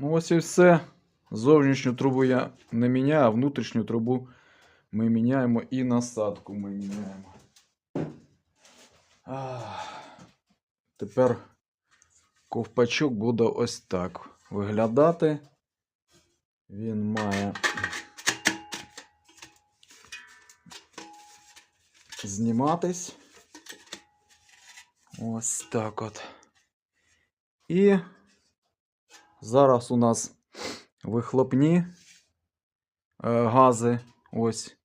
Ну ось і все. Зовнішню трубу я не міняю, а внутрішню трубу ми міняємо і насадку ми міняємо. Тепер ковпачок буде ось так виглядати. Він має зніматись. Ось так от. І зараз у нас вихлопні е, гази. Ось.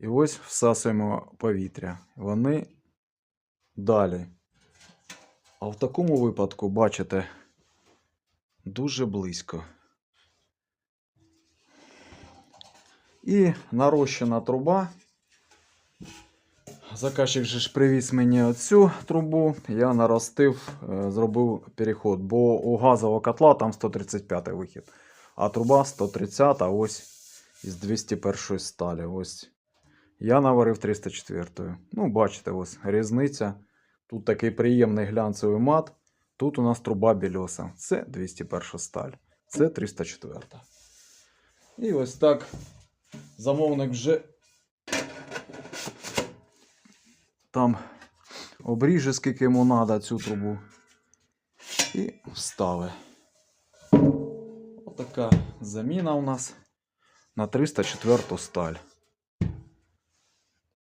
І ось всасуємо повітря. Вони далі. А в такому випадку, бачите, дуже близько. І нарощена труба. Заказчик же ж привіз мені оцю трубу. Я наростив, е, зробив переход, бо у газового котла там 135 вихід, а труба 130 ось із 201 сталі. Ось. Я наварив 304. Ну, бачите, ось різниця. Тут такий приємний глянцевий мат. Тут у нас труба більоса. Це 201 сталь. Це 304. І ось так замовник вже там обріже, скільки йому треба цю трубу. І встави. Отака заміна у нас на 304 сталь.